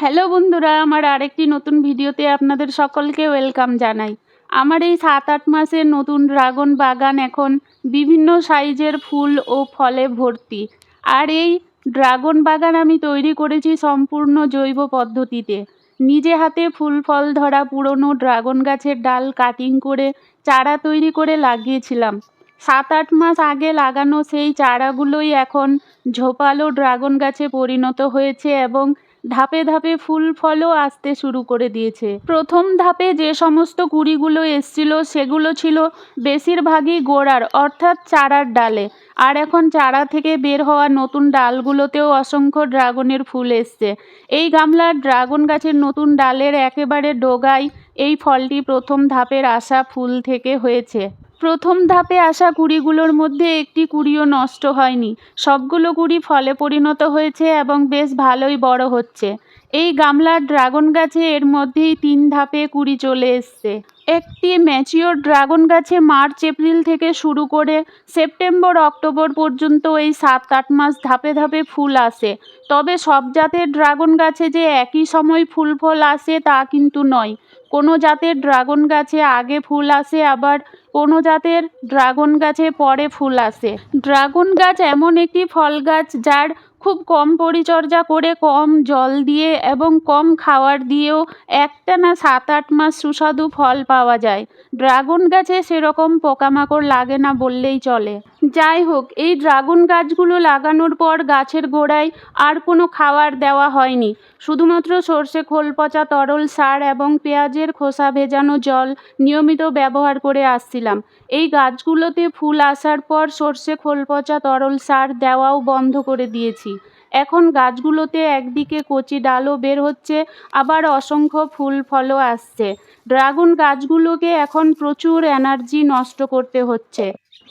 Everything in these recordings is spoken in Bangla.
হ্যালো বন্ধুরা, আমার আরেকটি নতুন ভিডিওতে আপনাদের সকলকে ওয়েলকাম জানাই। আমার এই সাত আট মাসের নতুন ড্রাগন বাগান এখন বিভিন্ন সাইজের ফুল ও ফলে ভর্তি। আর এই ড্রাগন বাগান আমি তৈরি করেছি সম্পূর্ণ জৈব পদ্ধতিতে। নিজে হাতে ফুল ফল ধরা পুরনো ড্রাগন গাছের ডাল কাটিং করে চারা তৈরি করে লাগিয়েছিলাম। সাত আট মাস আগে লাগানো সেই চারাগুলোই এখন ঝোপালো ড্রাগন গাছে পরিণত হয়েছে এবং ধাপে ধাপে ফুল ফলও আসতে শুরু করে দিয়েছে। প্রথম ধাপে যে সমস্ত কুড়িগুলো এসছিল, সেগুলো ছিল বেশিরভাগই গোড়ার, অর্থাৎ চারার ডালে। আর এখন চারা থেকে বের হওয়া নতুন ডালগুলোতেও অসংখ্য ড্রাগনের ফুল এসছে। এই গামলার ড্রাগন গাছের নতুন ডালের একেবারে ডোগায় এই ফলটি প্রথম ধাপের আসা ফুল থেকে হয়েছে। প্রথম ধাপে আসা কুড়িগুলোর মধ্যে একটি কুড়িও নষ্ট হয়নি। সবগুলো কুড়ি ফলে পরিণত হয়েছে এবং বেশ ভালোই বড় হচ্ছে। এই গামলার ড্রাগন গাছে এর মধ্যেই তিন ধাপে কুড়ি চলে এসছে। একটি ম্যাচিওর ড্রাগন গাছে মার্চ, এপ্রিল থেকে শুরু করে সেপ্টেম্বর, অক্টোবর পর্যন্ত এই সাত, আট মাস ধাপে ধাপে ফুল আসে। তবে সব জাতের ড্রাগন গাছে যে একই সময় ফুল ফল আসে তা কিন্তু নয়। কোনো জাতের ড্রাগন গাছে আগে ফুল আসে, আবার কোনো জাতের ড্রাগন গাছে পরে ফুল আসে। ড্রাগন গাছ এমন একটি ফল গাছ যার খুব কম পরিচর্যা করে, কম জল দিয়ে এবং কম খাওয়ার দিয়েও একটানা সাত আট মাস সুস্বাদু ফল পাওয়া যায়। ড্রাগন গাছে সেরকম পোকামাকড় লাগে না বললেই চলে। যাই হোক এই ড্রাগন গাছগুলো লাগানোর পর গাছের গোড়ায় আর কোনো খাবার দেওয়া হয়নি। শুধুমাত্র সর্ষে খোল পচা তরল সার এবং পেঁয়াজের খোসা ভেজানো জল নিয়মিত ব্যবহার করে আসছিলাম। এই গাছগুলোতে ফুল আসার পর সর্ষে খোল পচা তরল সার দেওয়াও বন্ধ করে দিয়েছি। এখন গাছগুলোতে একদিকে কচি ডালও বের হচ্ছে, আবার অসংখ্য ফুল ফলও আসছে। ড্রাগন গাছগুলোকে এখন প্রচুর এনার্জি নষ্ট করতে হচ্ছে।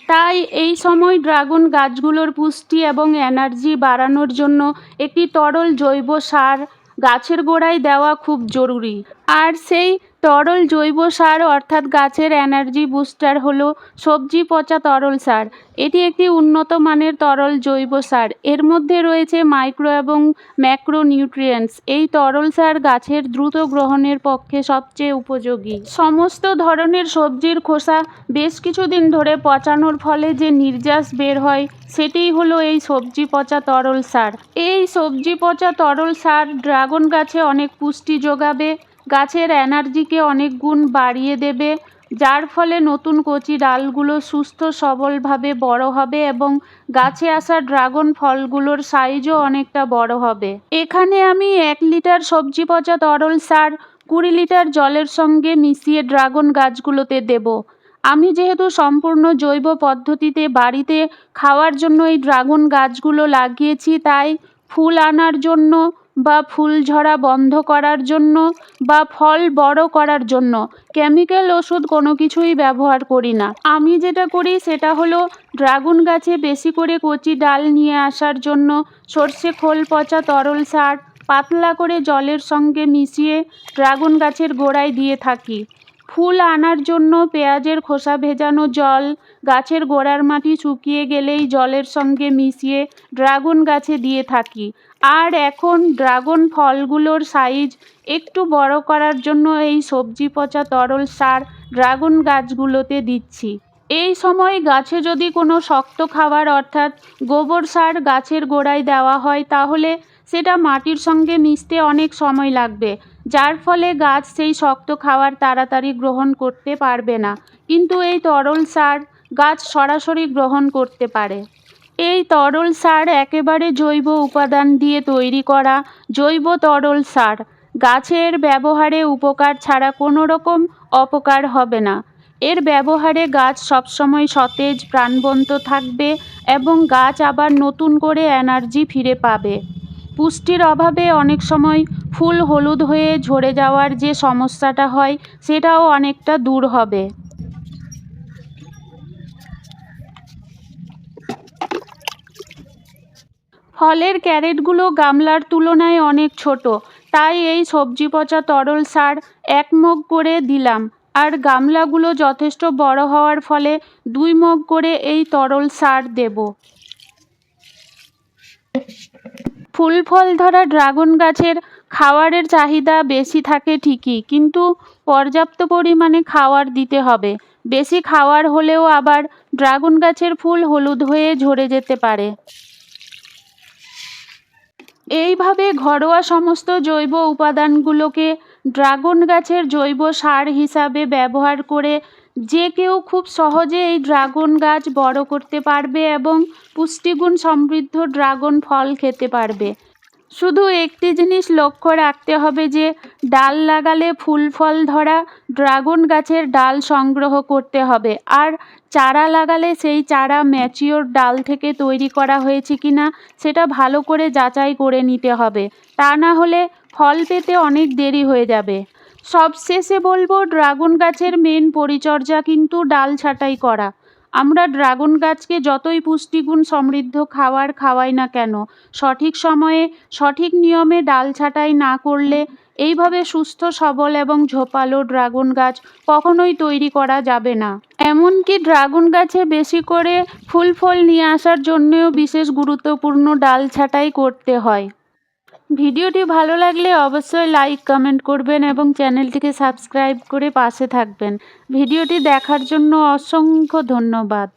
তাই এই সময় ড্রাগন গাছগুলোর পুষ্টি এবং এনার্জি বাড়ানোর জন্য একটি তরল জৈব সার গাছের গোড়ায় দেওয়া খুব জরুরি। আর সেই তরল জৈব সার অর্থাৎ গাছের এনার্জি বুস্টার হলো সবজি পচা তরল সার। এটি একটি উন্নত মানের তরল জৈব সার। এর মধ্যে রয়েছে মাইক্রো এবং ম্যাক্রো নিউট্রিয়েন্টস এই তরল সার গাছের দ্রুত গ্রহণের পক্ষে সবচেয়ে উপযোগী। সমস্ত ধরনের সবজির খোসা বেশ কিছুদিন ধরে পচানোর ফলে যে নির্যাস বের হয়, সেটিই হলো এই সবজি পচা তরল সার। এই সবজি পচা তরল সার ড্রাগন গাছে অনেক পুষ্টি যোগাবে গাছের এনার্জিকে অনেক গুণ বাড়িয়ে দেবে, যার ফলে নতুন কচি ডালগুলো সুস্থ সবলভাবে বড় হবে এবং গাছে আসা ড্রাগন ফলগুলোর সাইজও অনেকটা বড় হবে। এখানে আমি এক লিটার সবজি পচা তরল সার, কুড়ি লিটার জলের সঙ্গে মিশিয়ে ড্রাগন গাছগুলোতে দেব। আমি যেহেতু সম্পূর্ণ জৈব পদ্ধতিতে বাড়িতে খাওয়ার জন্য এই ড্রাগন গাছগুলো লাগিয়েছি, তাই ফুল আনার জন্য বা ফুল ঝরা বন্ধ করার জন্য বা ফল বড় করার জন্য কেমিক্যাল ওষুধ কোনো কিছুই ব্যবহার করি না। আমি যেটা করি সেটা হলো ড্রাগন গাছে বেশি করে কচি ডাল নিয়ে আসার জন্য সর্ষে খোল, পচা তরল সার, পাতলা করে জলের সঙ্গে মিশিয়ে ড্রাগন গাছের গোড়ায় দিয়ে থাকি। ফুল আনার জন্য পেঁয়াজের খোসা ভেজানো জল, গাছের গোড়ার মাটি শুকিয়ে গেলেই জলের সঙ্গে মিশিয়ে ড্রাগন গাছে দিয়ে থাকি। আর এখন ড্রাগন ফলগুলোর সাইজ একটু বড় করার জন্য এই সবজি পচা তরল সার ড্রাগন গাছগুলোতে দিচ্ছি। এই সময় গাছে যদি কোনো শক্ত খাবার অর্থাৎ গোবর সার গাছের গোড়ায় দেওয়া হয় তাহলে সেটা মাটির সঙ্গে মিশতে অনেক সময় লাগবে, যার ফলে গাছ সেই শক্ত খাবার তাড়াতাড়ি গ্রহণ করতে পারবে না। কিন্তু এই তরল সার গাছ সরাসরি গ্রহণ করতে পারে। এই তরল সার একেবারে জৈব উপাদান দিয়ে তৈরি করা জৈব তরল সার। গাছের ব্যবহারে উপকার ছাড়া কোনো রকম অপকার হবে না। এর ব্যবহারে গাছ সবসময় সতেজ, প্রাণবন্ত থাকবে এবং গাছ আবার নতুন করে এনার্জি ফিরে পাবে। পুষ্টির অভাবে অনেক সময় ফুল হলুদ হয়ে ঝরে যাওয়ার যে সমস্যাটা হয়, সেটাও অনেকটা দূর হবে। ফলের ক্যারেটগুলো গামলার তুলনায় অনেক ছোট, তাই এই সবজি পচা তরল সার এক মগ করে দিলাম। আর গামলাগুলো যথেষ্ট বড় হওয়ার ফলে দুই মগ করে এই তরল সার দেব। ফুল ফল ধরা ড্রাগন গাছের খাওয়ারের চাহিদা বেশি থাকে ঠিকই, কিন্তু পর্যাপ্ত পরিমাণে খাওয়ার দিতে হবে। বেশি খাওয়ার হলেও আবার ড্রাগন গাছের ফুল হলুদ হয়ে ঝরে যেতে পারে। এইভাবে ঘরোয়া সমস্ত জৈব উপাদানগুলোকে ড্রাগন গাছের জৈব সার হিসাবে ব্যবহার করে যে কেউ খুব সহজে এই ড্রাগন গাছ বড় করতে পারবে এবং পুষ্টিগুণ সমৃদ্ধ ড্রাগন ফল খেতে পারবে। শুধু একটি জিনিস লক্ষ্য রাখতে হবে যে, ডাল লাগালে ফুল ফল ধরা, ড্রাগন গাছের ডাল সংগ্রহ করতে হবে। আর চারা লাগালে সেই চারা ম্যাচিওর ডাল থেকে তৈরি করা হয়েছে কি না, সেটা ভালো করে যাচাই করে নিতে হবে। তা না হলে ফল পেতে অনেক দেরি হয়ে যাবে। সবশেষে বলব, ড্রাগন গাছের মেন পরিচর্যা কিন্তু ডাল ছাঁটাই করা। আমরা ড্রাগন গাছকে যতই পুষ্টিগুণ সমৃদ্ধ খাবার খাওয়াই না কেন, সঠিক সময়ে সঠিক নিয়মে ডাল ছাঁটাই না করলে এইভাবে সুস্থ, সবল এবং ঝোপালো ড্রাগন গাছ কখনোই তৈরি করা যাবে না। এমনকি ড্রাগন গাছে বেশি করে ফুল ফল নিয়ে আসার জন্যেও বিশেষ গুরুত্বপূর্ণ ডাল ছাঁটাই করতে হয়। ভিডিওটি ভালো লাগলে অবশ্যই লাইক কমেন্ট করবেন এবং চ্যানেলটিকে সাবস্ক্রাইব করে পাশে থাকবেন। ভিডিওটি দেখার জন্য অসংখ্য ধন্যবাদ।